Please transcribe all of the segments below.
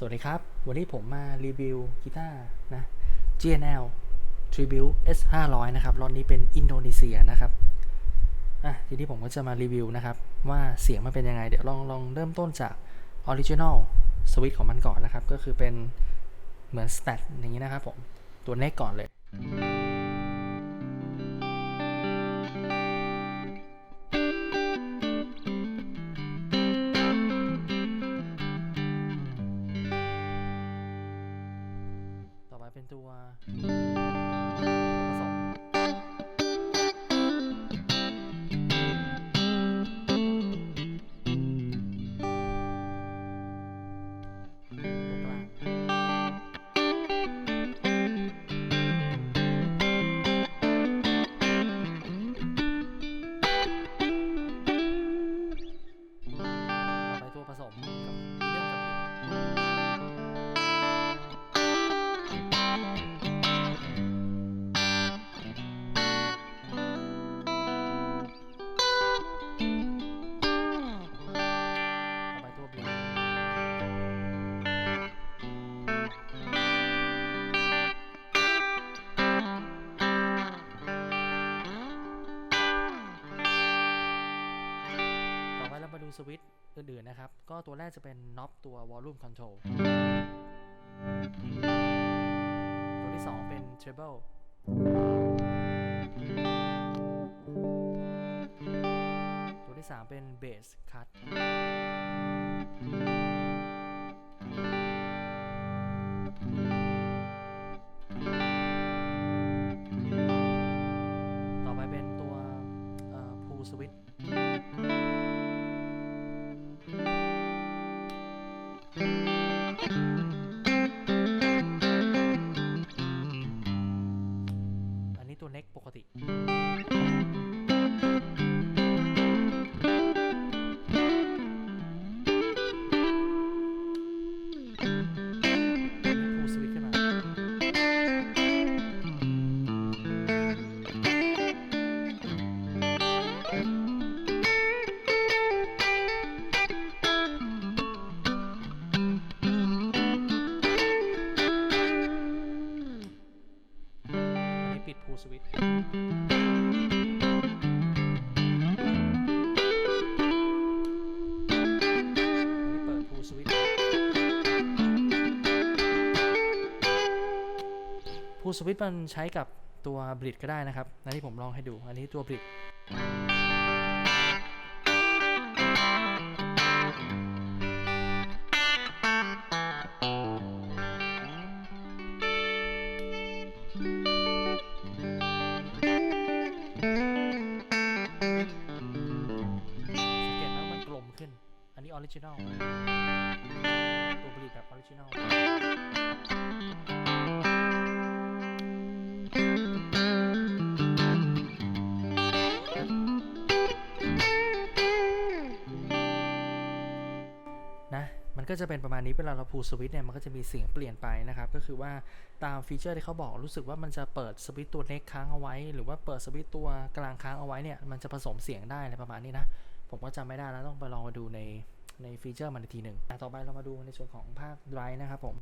สวัสดีครับ วันนี้ผมมารีวิวกีตาร์นะ GNL Tribute S 5 0 0นะครับรอนนี้เป็นอินโดนีเซียนะครับอะทีนี้ผมก็จะมารีวิวนะครับ ว่าเสียงมันเป็นยังไง เดี๋ยวลองลองเริ่มต้นจาก Original Switch ของมันก่อนนะครับ ก็คือเป็นเหมือนสแตทอย่างนี้นะครับผม ตัวเน็กก่อนเลย สวิตช์อื่นๆนะครับ ก็ตัวแรกจะเป็นน็อปตัว Volume Control ตัวที่ 2 เป็น Treble ตัวที่ 3 เป็น Bass Cut ตัวเล็กปกติ สวิตช์นี่เปิดพูสวิตช์พูสวิตช์มันใช้กับตัวบริดก็ได้นะครับอันนี้ผมลองให้ดู อันนี้ตัวบริด ริจินอลตัวบริดแบบออริจินอลนะมันก็จะเป็นประมาณนี้เวลาเราพูสวิตเนี่ยมันก็จะมีเสียงเปลี่ยนไปนะครับ ก็คือว่าตามฟีเจอร์ที่เขาบอกรู้สึกว่ามันจะเปิดสวิตตัวเน็กค้างเอาไว้ หรือว่าเปิดสวิตตัวกลางค้างเอาไว้เนี่ยมันจะผสมเสียงได้อะไรประมาณนี้นะผมก็จำไม่ได้แล้วต้องไปลองมาดูใน ในฟีเจอร์มันอีกทีหนึ่งต่อไปเรามาดูในส่วนของภาคไดร์นะครับผม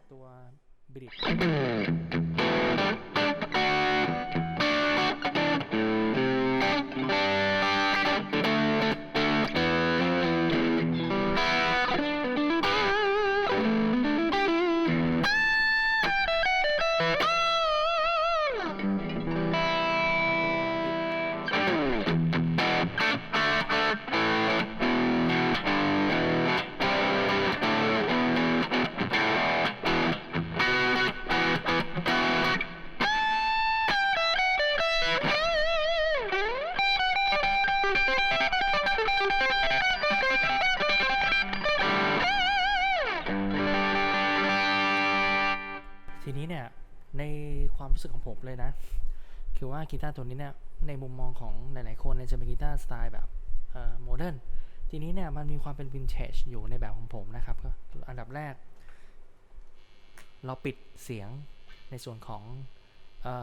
ับตัวบริด ในความรู้สึกของผมเลยนะ คือว่ากีตาร์ตัวนี้เนี่ยในมุมมองของหลายๆคนเนี่ยจะเป็นกีตาร์สไตล์แบบโมเดิร์นทีนี้เนี่ยมันมีความเป็นวินเทจอยู่ในแบบของผมนะครับก็อันดับแรก เราปิดเสียงในส่วนของ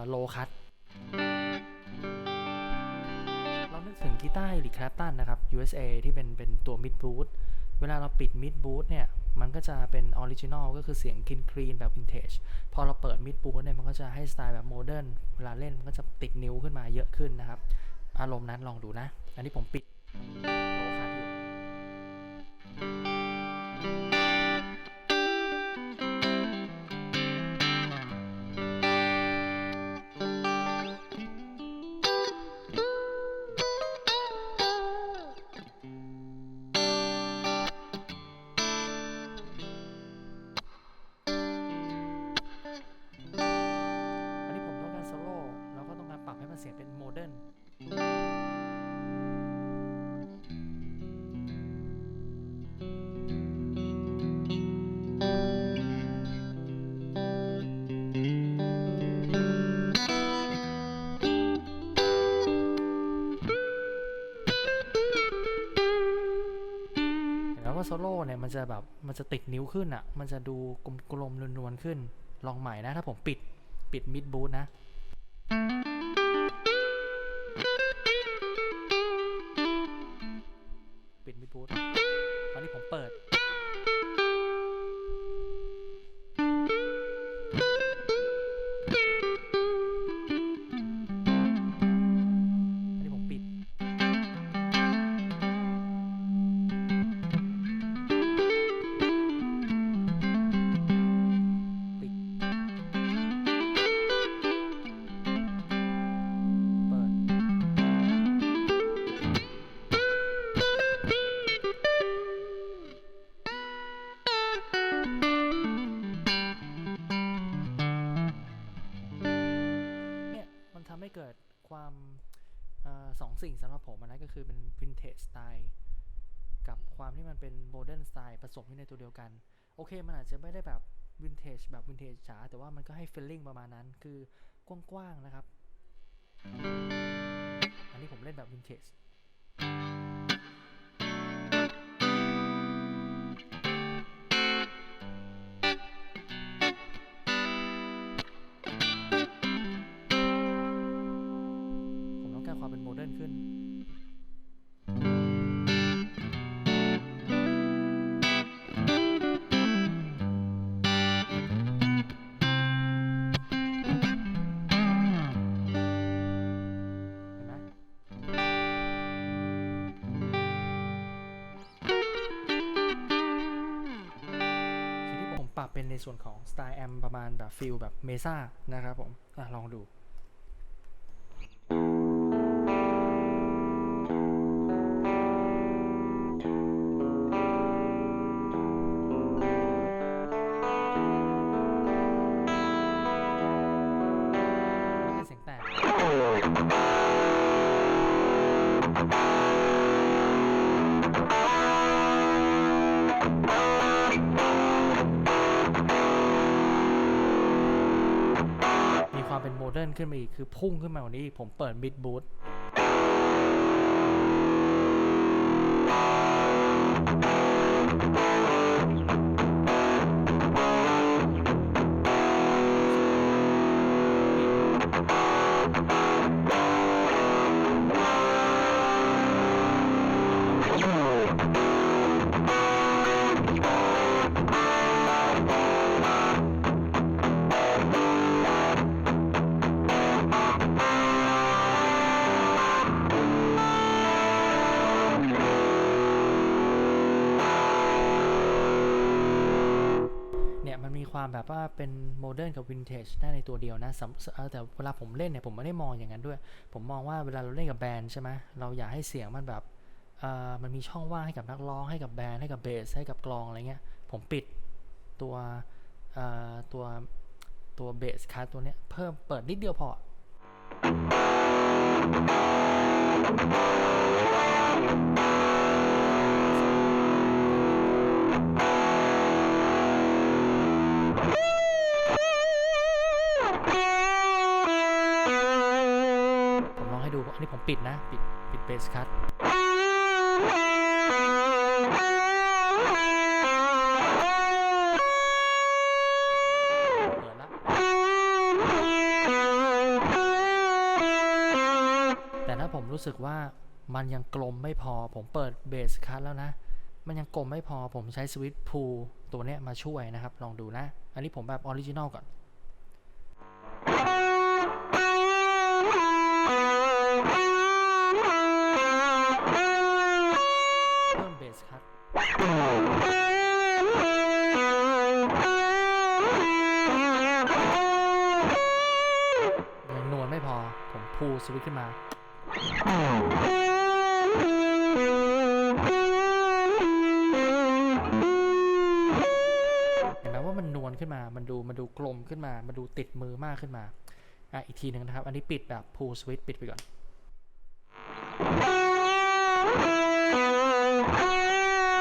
โลคัตเรานึกถึงกีตาร์ Eric Clapton นะครับ USA ที่เป็นเป็นตัว mid boot เวลาเราปิด mid boot เนี่ย มันก็จะเป็นออริจินอลก็คือเสียงคลีนคลีนแบบวินเทจพอเราเปิดมิดปูเนี่ยมันก็จะให้สไตล์แบบโมเดิร์นเวลาเล่นมันก็จะติดนิ้วขึ้นมาเยอะขึ้นนะครับ อารมณ์นั้นลองดูนะ อันนี้ผมปิด ว่าโซโล่เนี่ยมันจะแบบมันจะติดนิ้วขึ้นอะ มันจะดูกลมๆนวลๆขึ้น ลองใหม่นะ ถ้าผมปิดปิดมิดบูทนะ สไตล์กับความที่มันเป็นโมเดิร์นสไตล์ผสมอยู่ในตัวเดียวกัน โอเค มันอาจจะไม่ได้แบบวินเทจแบบวินเทจจ๋าแต่ว่ามันก็ให้ฟีลลิ่งประมาณนั้น คือกว้างๆนะครับ อันนี้ผมเล่นแบบวินเทจ ส่วนของสไตล์แอมประมาณแบบฟิลแบบเมซ่านะครับผมอลองดู โมเดิร์นขึ้นมาอีก คือพุ่งขึ้นมากว่านี้อีกผมเปิดมิดบูท ความแบบว่าเป็นโมเดิร์นกับวินเทจได้ในตัวเดียวนะแต่เวลาผมเล่นเนี่ยผมไม่ได้มองอย่างนั้นด้วย ผมมองว่าเวลาเราเล่นกับแบนด์ใช่ไหมเราอยากให้เสียงมันแบบมันมีช่องว่างให้กับนักร้องให้กับแบนด์ให้กับเบสให้กับกลองอะไรเงี้ยผมปิดตัวตัวตัวเบสคัสตัวเนี้ยเพิ่มเปิดนิดเดียวพอเอันนี้ผมปิดนะ ปิดปิดเบสคัทเปิดละแต่ถ้าผมรู้สึกว่ามันยังกลมไม่พอ ผมเปิดเบสคัทแล้วนะ มันยังกลมไม่พอ ผมใช้สวิตช์พูตัวเนี้ยมาช่วยนะครับ ลองดูนะ อันนี้ผมแบบออริจินอลก่อน ยังนวลไม่พอ ผมพูสวิตขึ้นมา เห็นไหมว่ามันนวลขึ้นมา มันดูมันดูกลมขึ้นมา มันดูติดมือมากขึ้นมา อะ อีกทีหนึ่งนะครับ อันนี้ปิดแบบ pull switch ปิดไปก่อน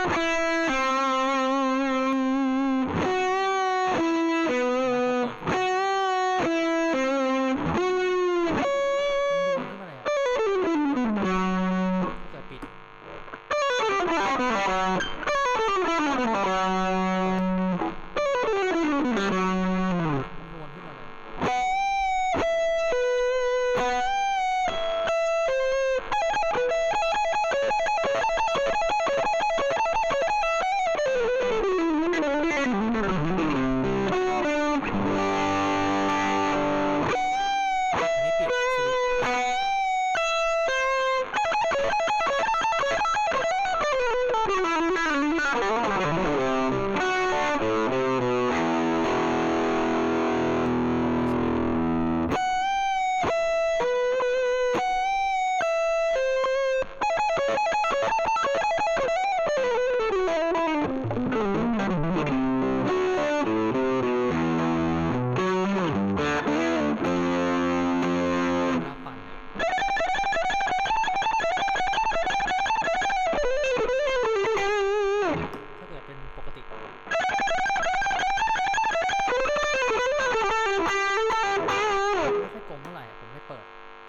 มั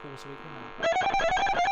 ค่อยก